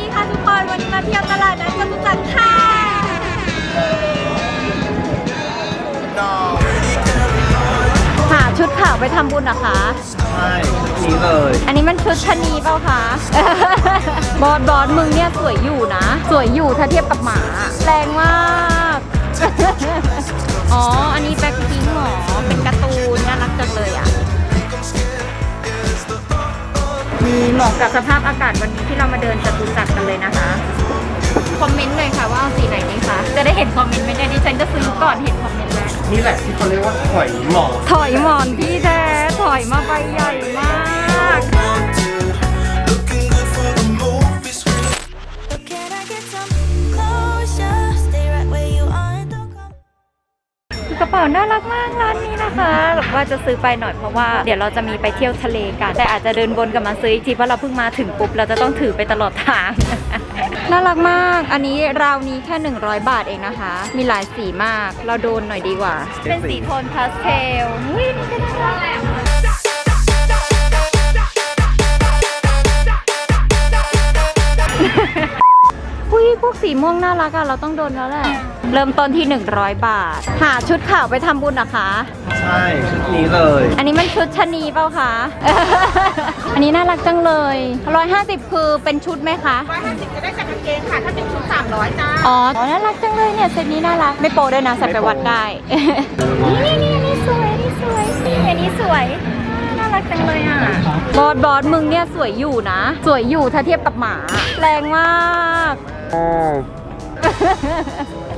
ดีค่ะทุกคน วันนี้มาเที่ยวตลาดนัดจตุจักรค่ะ หาชุดขาวไปทำบุญนะคะ ใช่นี่เลยอันนี้มันชุดชะนีเปล่าคะ บอสบอสมึงเนี่ยสวยอยู่นะ สวยอยู่ถ้าเทียบกับหมา แรงมาก อ๋อ อันนี้แบ็คพิงค์หรอ เป็นการ์ตูนน่ารักจังเลยอะ มีเหมาะกับสภาพอากาศวันนี้ที่เรามาเดินจตุจักรกันเลยนะคะ คอมเมนต์เลยค่ะว่าเอาสีไหนดีคะจะได้เห็นคอมเมนต์ไหมเนี่ยดิฉันจะซื้อก่อนเห็นคอมเมนต์แล้วนี่แหละที่เขาเรียกว่าหอยหมอกถอยหมอนพี่แท้ถอยมาใบใหญ่มาก กระเป๋าน่ารักมากร้านนี้นะคะแบบว่าจะซื้อไปหน่อยเพราะว่าเดี๋ยวเราจะมีไปเที่ยวทะเลกัน แต่อาจจะเดินวนกลับมาซื้ออีกทีเพราะเราเพิ่งมาถึงปุ๊บเราจะต้องถือไปตลอดทางน่ารักมาก อันนี้ราวนี้แค่ 100 บาทเองนะคะ มีหลายสีมาก เราโดนหน่อยดีกว่า เป็นสีโทนพาสเทลอุ้ยนี่ก็น่ารัก สีม่วงน่ารักอะเราต้องโดนแล้วแหละ เริ่มต้นที่ 100 บาท หาชุดขาวไปทำบุญนะคะ ใช่ชุดนี้เลย อันนี้มันชุดชะนีเปล่าคะ อันนี้น่ารักจังเลย 150 คือเป็นชุดไหมคะ150จะได้จากกางเกงค่ะ ถ้าเป็นชุด300จ้าอ๋อน่ารักจังเลยเนี่ยเซตนี้น่ารัก ไม่โปรด้วยนะใส่ไปวัดได้ นี่นี่นี่อันนี้สวยอันนี้สวยนี่อันนี้สวยน่า รักจังเลยอะ บอสบอสมึงเนี่ยสวยอยู่นะ สวยอยู่ถ้าเทียบกับหมา แรงมาก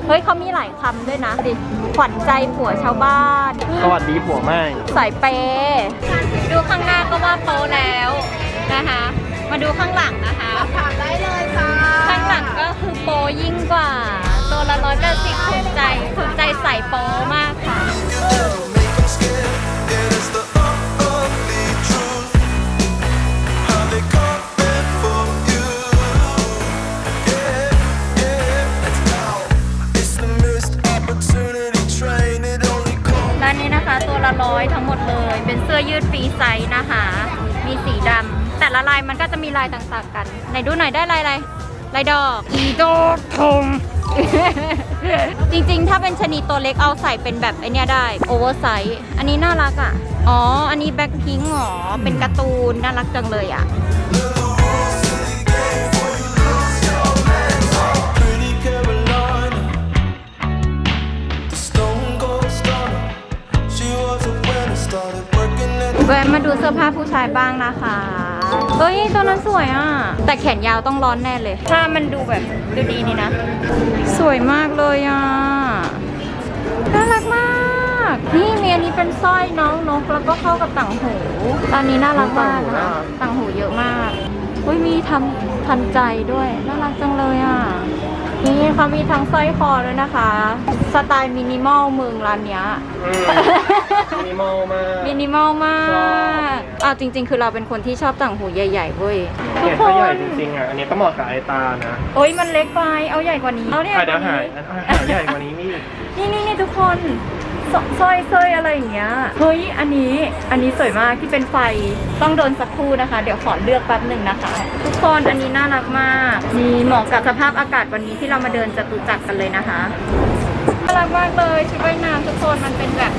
เฮ้ยเขามีหลายคำด้วยนะดิขวัญใจผัวชาวบ้าน สวัสดีผัวแม่สายเปย์ดูข้างหน้าก็ว่าโปแล้วนะคะ มาดูข้างหลังนะคะ ถามได้เลยจ้าข้างหลังก็คือโปยิ่งกว่า ตัวละร้อยแปดสิบถูกใจถูกใจใส่โปมากค่ะร้ ลายต่างๆกันไหนดูหน่อยได้ลายอะไรลายดอกอีดอกทงจริงๆ ถ้าเป็นชะนีตัวเล็กเอาใส่เป็นแบบไอเนี้ยได้โอเวอร์ไซส์อันนี้น่ารักอะ อ๋อ อันนี้แบ็คพิงค์หรอ เป็นการ์ตูน น่ารักจังเลยอะ Pretty Carolina, the stone cold stunner. She was a winner, started working at แวะมาดูเสื้อผ้าผู้ชายบ้างนะคะ เอ้ยตัวนั้นสวยอะ แต่แขนยาวต้องร้อนแน่เลย ถ้ามันดูแบบดูดีนี่นะ สวยมากเลยอะ น่ารักมาก นี่มีอันนี้เป็นสร้อยน้องนกแล้วก็เข้ากับต่างหู ตอนนี้น่ารักมากนะต่างหูเยอะมากอุ้ยมีทำทันใจด้วย น่ารักจังเลยอะ นี่เขามีทั้งสร้อยคอด้วยนะคะ สไตล์มินิมอลเมืองร้านเนี้ย มินิมอลมาก มินิมอลมากอ่าจริง ๆ คือเราเป็นคนที่ชอบต่างหูใหญ่ๆเว้ยทุเนี่กยคถ้านใหญ่จริงๆอะ อันนี้ก็เหมาะกับไอตานะโอ้ยมันเล็กไป เอาใหญ่กว่านี้ เอาเนี่ยอะเดี๋ยวหายอะหายใหญ่กว่านี้มีอีกนี่นี่นี่ทุกคน สสร้อยสร้อยอะไรอย่างเงี้ยเฮ้ยอันนี้อันนี้สวยมากที่เป็นไฟต้องโดนสักครู่นะคะ เดี๋ยวขอเลือกแป๊บหนึ่งนะคะ ทุกคนอันนี้น่ารักมากมีเหมาะกับสภาพอากาศวันนี้ที่เรามาเดินจตุจักรกันเลยนะคะน่ารักมากเลยชุดว่ายน้ำทุกคนมันเป็นแบบ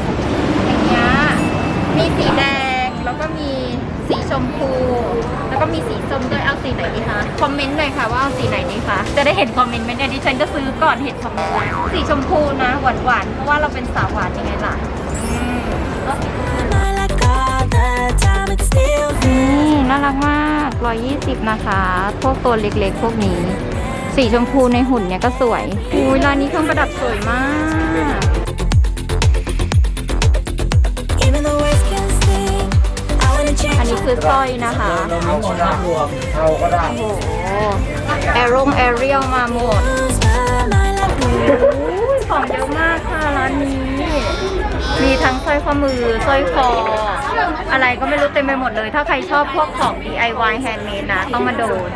อย่างเงี้ยมีสีแดง แล้วก็มีสีชมพู แล้วก็มีสีส้มด้วยเอาสีไหนดีคะคอมเมนต์เลยค่ะว่าเอาสีไหนดีคะจะได้เห็นคอมเมนต์ไหมเนี่ยดิฉันก็ซื้อก่อนเห็นคอมเมนต์แล้วสีชมพูนะหวานหวานๆเพราะว่าเราเป็นสาวหวานยังไงล่ะอืมแล้วสี Not like all the time, it's still นี่น่ารักมาก 120 นะคะ พวกตัวเล็กๆ พวกนี้ สีชมพูในหุ่นเนี่ยก็สวย อุ้ยร้านนี้เครื่องประดับสวยมาก นนี้คือสร้อยนะคะเอาก็ได้รวมเอาก็ได้ โอ้โหแอร์รงแอเรียลมาหมด Lose my mind like blue. อุ้ยของเยอะมากค่ะร้านนี้ มีทั้งสร้อยข้อมือสร้อยคอ อะไรก็ไม่รู้เต็มไปหมดเลย ถ้าใครชอบพวกของ DIY handmade นะ ต้องมาโดน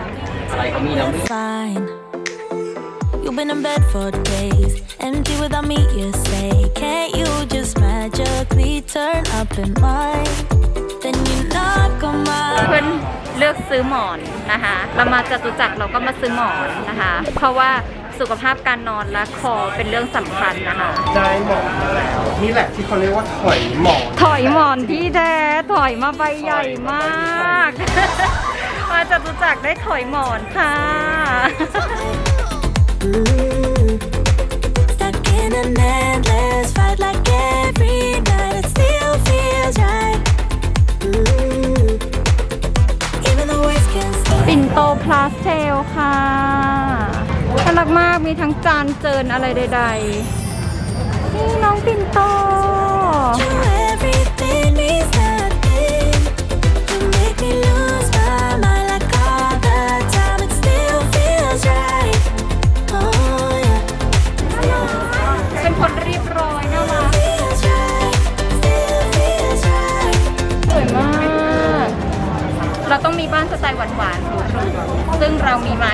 Fine. You've been in bed for days, empty without me, you say. Can't you just magically turn up in mine? เพื่อนเลือกซื้อหมอนนะคะ เรามาจตุจักรเราก็มาซื้อหมอนนะคะ เพราะว่าสุขภาพการนอนและคอเป็นเรื่องสำคัญนะคะ ได้หมอนมาแล้วนี่แหละที่เขาเรียกว่าถอยหมอนถอยหมอนที่แท้ถอยมาใบใหญ่มาก มาจตุจักรได้ถอยหมอนค่ะ มากมีทั้งจานเจินอะไรใดๆ นี่น้องปิ่นโต You everything means nothing. You make me lose my mind like all the time. It still feels right. Oh yeah. เป็นคนเรียบร้อยน่ารัก Feels right. Still feels right. สวยมาก เราต้องมีบ้านสไตล์หวานๆหรูๆซึ่งเรามีไหม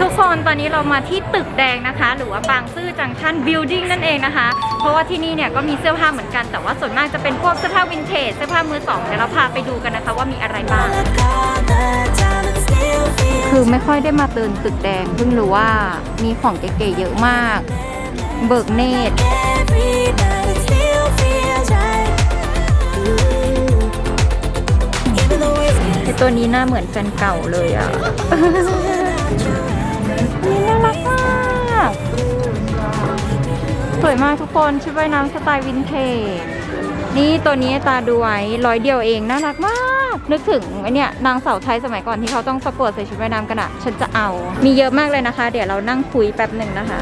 ทุกคนตอนนี้เรามาที่ตึกแดงนะคะ หรือว่าบางซื่อจังชันบิลดิ้งนั่นเองนะคะ เพราะว่าที่นี่เนี่ยก็มีเสื้อผ้าเหมือนกัน แต่ว่าส่วนมากจะเป็นพวกเสื้อผ้าวินเทจเสื้อผ้ามือสองเดี๋ยวเราพาไปดูกันนะคะว่ามีอะไรบ้าง like all the time it still feels คือไม่ค่อยได้มาเดินตึกแดงเพิ่งรู้ว่ามีของเก๋ๆเยอะมาก เบิกเนตร every night it still feels right. Ooh. Even the worst ไอตัวนี้หน้าเหมือนแฟนเก่าเลยอะ นี่น่ารักมากสวยมากทุกคนชุดว่ายน้ำสไตล์วินเทจนี่ตัวนี้ตาดูไว้ร้อยเดียวเองน่ารักมาก นึกถึงไอเนี่ยนางสาวไทยสมัยก่อนที่เขาต้องประกวดใส่ชุดว่ายน้ำกันอะฉันจะเอา มีเยอะมากเลยนะคะ เดี๋ยวเรานั่งคุยแป๊บหนึ่งนะคะ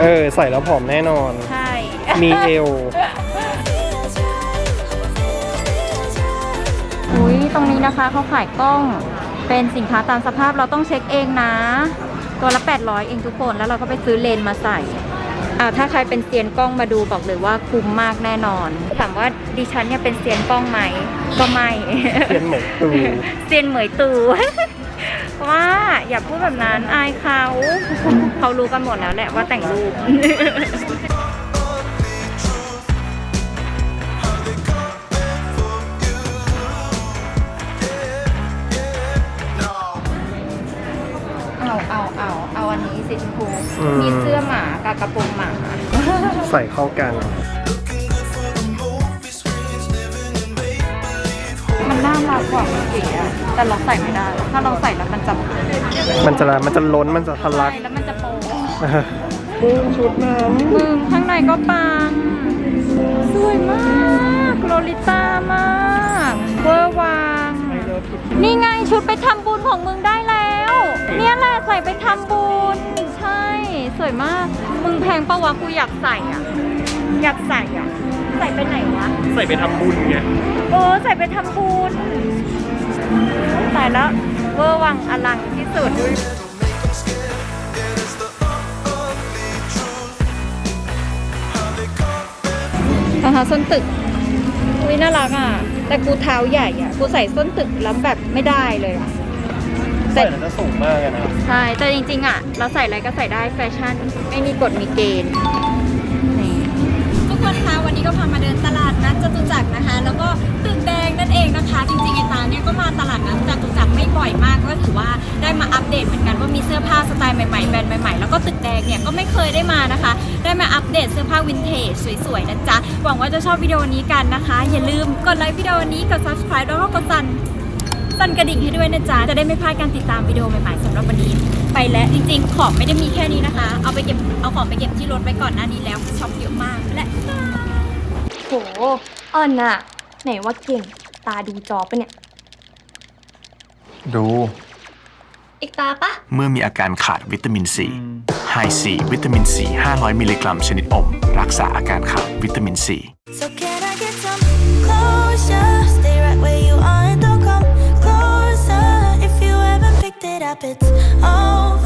เออใส่แล้วผอมแน่นอน ใช่ มีเอว อุ้ยตรงนี้นะคะเขาขายกล้องเป็นสินค้าตามสภาพเราต้องเช็คเองนะ ตัวละ 800 เองทุกคนแล้วเราก็ไปซื้อเลนส์มาใส่อ่าถ้าใครเป็นเซียนกล้องมาดูบอกเลยว่าคุ้มมากแน่นอน ถามว่าดิฉันเนี่ยเป็นเซียนกล้องไหมก็ไม่เซียนเหมยตูเซียนเหมยตูว่าอย่าพูดแบบนั้นอายเขาเขารู้กันหมดแล้วแหละว่าแต่งรูป มพูอืมมีเสื้อหมากับกระโปรงหมา ใส่เข้ากัน มันน่ารักกว่าเมื่อกี้อะแต่เราใส่ไม่ได้ ถ้าเราใส่แล้วมันจะมันจะมันจะล้นมันจะทะลักใช่แล้วมันจะโป๊บูมชุดนั้นมึงข้างในก็ปัง สวยมากโลลิต้ามากเวอร์วาง นี่ไงชุดไปทำบุญของมึงได้แล้ว เนี่ยแหละใส่ไปทำบุญ ใช่ส วยมาก มึงแพงปะวะกูอยากใส่อะ อยากใส่อะ ใส่ไปไหนวะ ใส่ไปทำบุญไง เออ ใส่ไปทำบุญใส่แล้วเวอร์วังอลังที่สุดนะคะส้นตึก อุ้ยน่ารักอะ แต่กูเท้าใหญ่อะ กูใส่ส้นตึกแล้วแบบไม่ได้เลยอะ ใส่แล้วจะสูงมากเลยนะใช่แต่จริงๆอะ เราใส่อะไรก็ใส่ได้แฟชั่น ไม่มีกฎมีเกณฑ์นี่ทุกคนคะวันนี้ก็พามาเดินตลาดนัดจตุจักรนะคะ แล้วก็ตึกแดงนั่นเองนะคะ จริงๆไอตาเนี่ยก็มาตลาดนัดจตุจักรไม่บ่อยมากก็ถือว่าได้มาอัปเดตเหมือนกันว่ามีเสื้อผ้าสไตล์ใหม่ๆแบรนด์ใหม่ๆแล้วก็ตึกแดงเนี่ยก็ไม่เคยได้มานะคะ ได้มาอัปเดตเสื้อผ้าวินเทจสวยๆนะจ๊ะหวังว่าจะชอบวิดีโอนี้กันนะคะ อย่าลืมกดไลค์วิดีโอนี้กด subscribe แล้วก็กดสั่น สั่นกระดิ่งให้ด้วยนะจ๊ะ จะได้ไม่พลาดการติดตามวิดีโอใหม่ๆสำหรับวันนี้ ไปแล้วจริงๆ ของไม่ได้มีแค่นี้นะคะ เอาไปเก็บเอาของไปเก็บที่รถไว้ก่อนหน้านี้แล้วช็อปเยอะมากและโหอ่อนน่ะ ไหนว่าเก่ง ตาดูจอปะเนี่ย ดู อีกตาปะ เมื่อมีอาการขาดวิตามินซีไฮซีวิตามินซี500 มิลลิกรัมชนิดอม รักษาอาการขาดวิตามินซี So can I get some closure? You are